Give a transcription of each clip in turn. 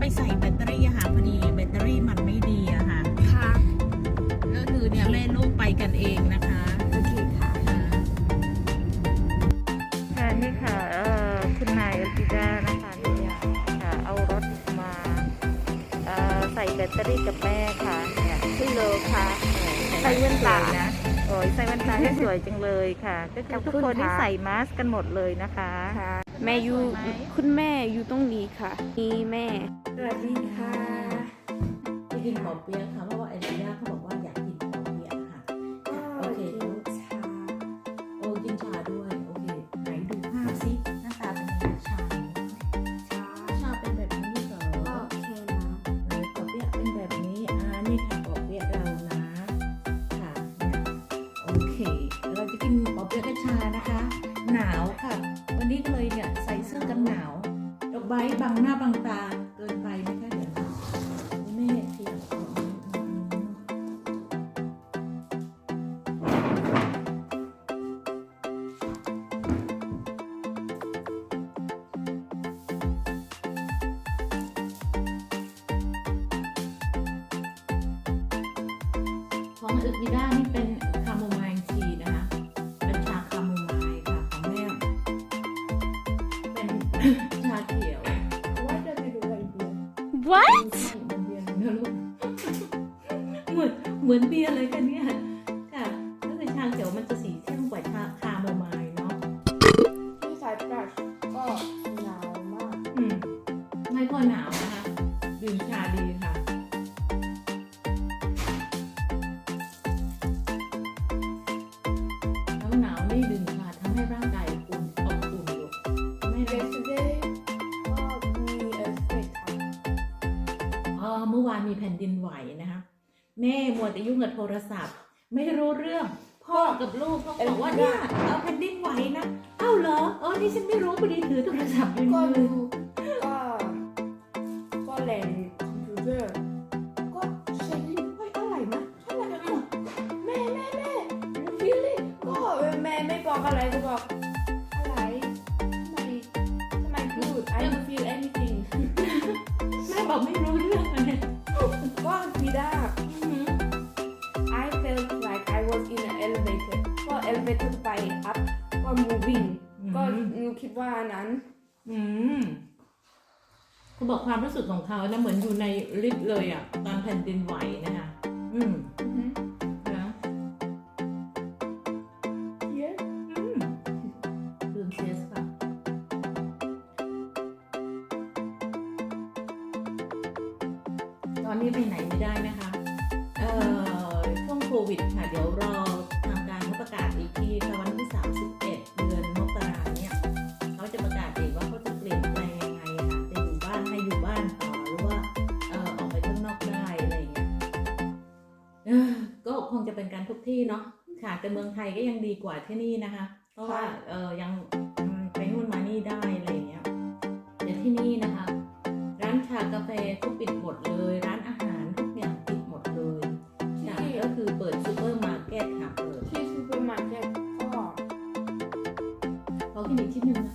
ไปใส่แบตเตอรี่อะค่ะพอดีแบตเตอรี่มันไม่ดีอะค่ะ ค่ะ ก็คือเนี่ยแม่ลูกไปกันเองนะคะ โอเคค่ะ ค่ะนี่ค่ะเอ่อคุณนายเอลปิดานะคะเนี่ยค่ะเอารถมาเอ่อใส่แบตเตอรี่กับแม่ค่ะเนี่ยขึ้นเลยค่ะใส่แว่นตาสวยนะโอ้ ยใส่แว่นตาให้สวยจังเลยค่ะ ก็คือทุกคนที่ใส่มาสก์กันหมดเลยนะคะค่ะแม่อยู่คุณแม่อยู่ตรงนี้ค่ะนี่แม่สวัสดีค่ะจะกินปอเปี๊ยะค่ะเพราะว่าเอลิย่าเขาบอกว่าอยากกินปอเปี๊ยะค่ะโอเคชาโอ้กินชาด้วยโอเคไหนดูภาพสิ นนี้ก็เลยเนี่ยใส่เสื้อกันหนาวดอกไม้บังหน้าบังตาเกินไปไหมคะเดี๋ยวนะแม่ขยับของนิดนึงของอึกวิด้านี่เป็น ชาเขียว What does it look like here? ใช่เหมือนเบียร์เลยนะลูกเหมือนเหมือนเบียร์เลยค่ะเนี่ยค่ะก็คือชาเขียวมันจะสีเข้มกว่าชาคาโมไมล์เนาะที่สายปรัชก็หนาวมากอืมไม่ค่อยหนาวนะคะดื่มชาดีค่ะน้ำหนาวนี่ดื่ม เมื่อวานมีแผ่นดินไหวนะคะแม่มัวแต่ยุ่งกับโทรศัพท์ ไม่รู้เรื่องพ่อกับลูกเขาบอกว่าเนี่ยเอาแผ่นดินไหวนะเอ้าเหรอเออนี่ฉันไม่รู้พอดีถือโทรศัพท์อยู่ก็ดูก็ก็แหล่งคอมพิวเตอร์ก็ใช้ลิ้นห้อะไรนะอะไรนะแม่แม่แม่ฟีลลิ่ก็แม่ไม่บอกอะไรก็บอก บอกไม่รู้เรื่องอะเนี่ยก็พีด้า I felt like I was in an elevator ก็ elevator ไป up ก็ moving ก็หนูคิดว่านั้น อืมเขาบอกความรู้สึกของเขานะเหมือนอยู่ในลิฟต์เลยอะตอนแผ่นดินไหวนะคะอืม อนนี้ไปไหนไม่ได้นะคะเอ่อช่วงโควิดค่ะ เดี๋ยวรอทางการเขาประกาศอีกทีค่ะวันที่ 31 เดือนมกราเนี่ยเขาจะประกาศเองว่าเขาจะเปลี่ยนแปลงยังไงอะค่ะจะอยู่บ้านให้อยู่บ้านต่อหรือว่าเอ่อออกไปข้างนอกได้อะไรอย่างเงี้ยเอ้อก็คงจะเป็นการทุกที่เนาะค่ะแต่เมืองไทยก็ยังดีกว่าที่นี่นะคะ เพราะว่าเออยังอืมไปนู่นมานี่ได้อะไรอย่างเงี้ยแต่ที่นี่นะคะร้าน ชากาแฟก็ปิดหมดเลย ร้านอาหารทุกอย่างปิดหมดเลยค่ะที่ก็คือเปิดซูเปอร์มาร์เก็ตค่ะเปิดที่ซูเปอร์มาร์เก็ตก็เขาคลินิกที่หนึ่งนะ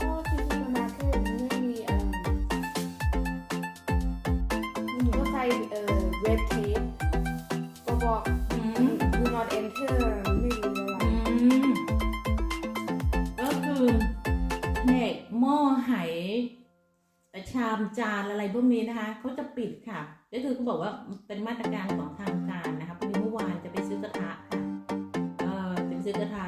ก็ที่ซูเปอร์มาร์เก็ตไม่มีเอ่อก็ใส่เอ่อ red tape ก็บอกอืม do not enter ไม่รู้อะไรอืมก็คือแผนกหม้อไห ชามจานอะไรพวกนี้นะคะเขาจะปิดค่ะ ก็คือเขาบอกว่าเป็นมาตรการของทางการนะคะพอดีเมื่อวานจะไปซื้อกระทะค่ะเออจะไปซื้อกระทะ